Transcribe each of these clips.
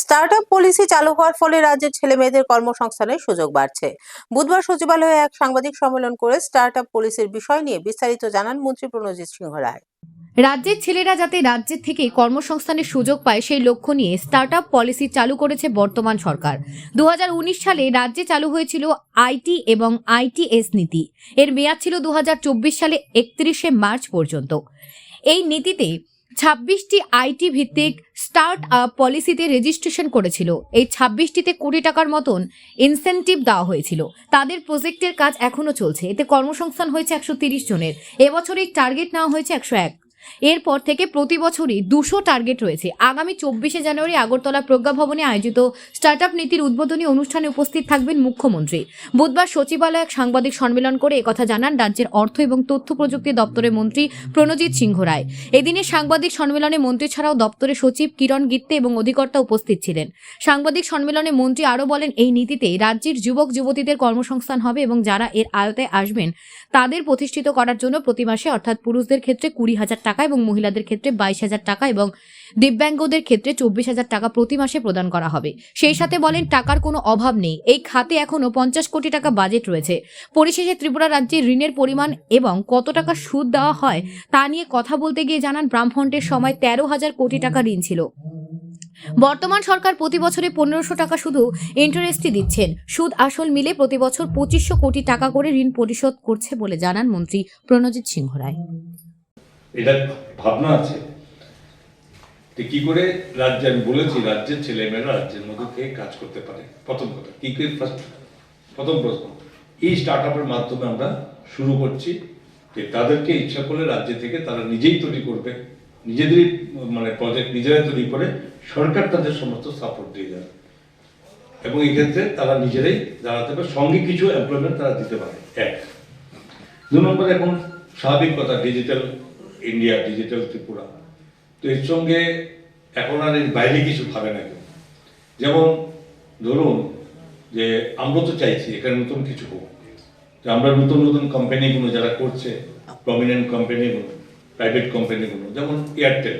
Start up policy চালু হওয়ার ফলে রাজ্যের ছেলে মেয়েদের কর্মসংস্থানের সুযোগ বাড়ছে। বুধবার সচিবালয়ে এক সাংবাদিক সম্মেলন করে স্টার্ট আপ পলিসির বিষয় নিয়ে বিস্তারিত জানান মন্ত্রী প্রণজিৎ সিংহ রায়। রাজ্যের ছেলেরা যাতে রাজ্যের থেকে কর্মসংস্থানের সুযোগ পায় সেই লক্ষ্য নিয়ে স্টার্ট আপ পলিসি চালু করেছে বর্তমান সরকার। দু হাজার উনিশ সালে রাজ্যে চালু হয়েছিল আইটি এবং আইটিএস নীতি। এর মেয়াদ ছিল দু হাজার চব্বিশ সালে একত্রিশে মার্চ পর্যন্ত। এই নীতিতে ছাব্বিশটি আইটি ভিত্তিক স্টার্ট আপ পলিসিতে রেজিস্ট্রেশন করেছিল। এই ছাব্বিশটিতে কোটি টাকার মতন ইনসেন্টিভ দেওয়া হয়েছিল। তাদের প্রজেক্টের কাজ এখনও চলছে। এতে কর্মসংস্থান হয়েছে একশো তিরিশ জনের। এবছর এই টার্গেট নেওয়া হয়েছে একশো এক। এরপর থেকে প্রতি বছরই দুশো টার্গেট রয়েছে। আগামী চব্বিশে জানুয়ারি আগরতলা প্রজ্ঞা ভবনে আয়োজিত স্টার্ট আপ নীতির উদ্বোধনী অনুষ্ঠানে উপস্থিত থাকবেন মুখ্যমন্ত্রী। বুধবার সচিবালয়ে এক সাংবাদিক সম্মেলন করে একথা জানান রাজ্যের অর্থ এবং তথ্য প্রযুক্তি দপ্তরের মন্ত্রী প্রণজিৎ সিংহ রায়। এদিনে সাংবাদিক সম্মেলনে মন্ত্রী ছাড়াও দপ্তরের সচিব কিরণ গিত্তে এবং অধিকর্তা উপস্থিত ছিলেন। সাংবাদিক সম্মেলনে মন্ত্রী আরও বলেন, এই নীতিতে রাজ্যের যুবক, যুবতীদের কর্মসংস্থান হবে এবং যারা এর আয়তায় আসবেন, তাদের প্রতিষ্ঠিত করার জন্য প্রতি মাসে অর্থাৎ পুরুষদের ক্ষেত্রে কুড়ি হাজার টাকা এবং মহিলাদের ক্ষেত্রে বাইশ হাজার টাকা এবং দিব্যাঙ্গদের ক্ষেত্রে চব্বিশ হাজার টাকা প্রতি মাসে প্রদান করা হবে। সেই সাথে বলেন, টাকার কোনো অভাব নেই। এই খাতে এখনও পঞ্চাশ কোটি টাকা বাজেট রয়েছে। পরিশেষে ত্রিপুরা রাজ্যে ঋণের পরিমাণ এবং কত টাকা সুদ দেওয়া হয় তা নিয়ে কথা বলতে গিয়ে জানান ব্রাহ্মণের সময় তেরো হাজার কোটি টাকা ঋণ ছিল। বর্তমান সরকার প্রতি বছরে পনেরোশো টাকা শুধু ইন্টারেস্টই দিচ্ছেন। সুদ আসল মিলে প্রতি বছর পঁচিশশো কোটি টাকা করে ঋণ পরিশোধ করছে বলে জানান মন্ত্রী প্রণজিৎ সিংহ রায়। এটা ভাবনা আছে। তো কি করে রাজ্যে, আমি বলেছি, রাজ্যের ছেলেমেয়েরা রাজ্যের মধ্যে থেকে কাজ করতে পারে। প্রথম কথা, কি করে ফার্স্ট প্রথম প্রশ্ন, এই স্টার্ট আপের মাধ্যমে আমরা শুরু করছি যে তাদেরকে ইচ্ছা করলে রাজ্য থেকে তারা নিজেই তৈরি করবে, নিজেদেরই মানে প্রজেক্ট নিজেরাই তৈরি করে, সরকার তাদের সমস্ত সাপোর্ট দিয়ে যাবে। এবং এই ক্ষেত্রে তারা নিজেরাই দাঁড়াতে পারে, সঙ্গে কিছু এমপ্লয়মেন্ট তারা দিতে পারে। এক। দু নম্বরে, এখন স্বাভাবিক কথা ডিজিটাল ইন্ডিয়া ডিজিটাল ত্রিপুরা। তো এর সঙ্গে এখন আর এর বাইরে কিছু ভাবে না কেউ। যেমন ধরুন যে আমরা তো চাইছি এখানে নতুন কিছু হোক। যে আমরা নতুন নতুন কোম্পানিগুলো যারা করছে প্রমিনেন্ট কোম্পানিগুলো প্রাইভেট কোম্পানিগুলো যেমন এয়ারটেল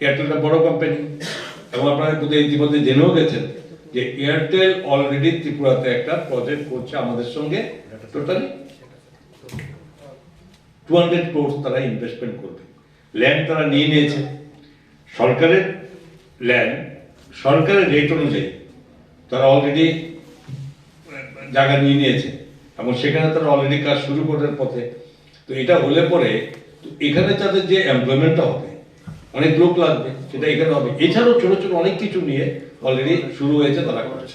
এয়ারটেলটা বড় কোম্পানি এবং আপনারা কোথায় ইতিমধ্যে জেনেও গেছেন যে এয়ারটেল অলরেডি ত্রিপুরাতে একটা প্রজেক্ট করছে আমাদের সঙ্গে টোটালি টু হান্ড্রেড ক্রোর্স তারা ইনভেস্টমেন্ট করবে। ল্যান্ড তারা নিয়ে নিয়েছে। সরকারের ল্যান্ড সরকারের রেট অনুযায়ী তারা অলরেডি জায়গা নিয়ে নিয়েছে এবং সেখানে তারা অলরেডি কাজ শুরু করার পথে। তো এটা হলে পরে এখানে তাদের যে এমপ্লয়মেন্টটা হবে, অনেক লোক লাগবে, সেটা এখানে হবে। এছাড়াও ছোট ছোট অনেক কিছু নিয়ে অলরেডি শুরু হয়েছে তারা করছে।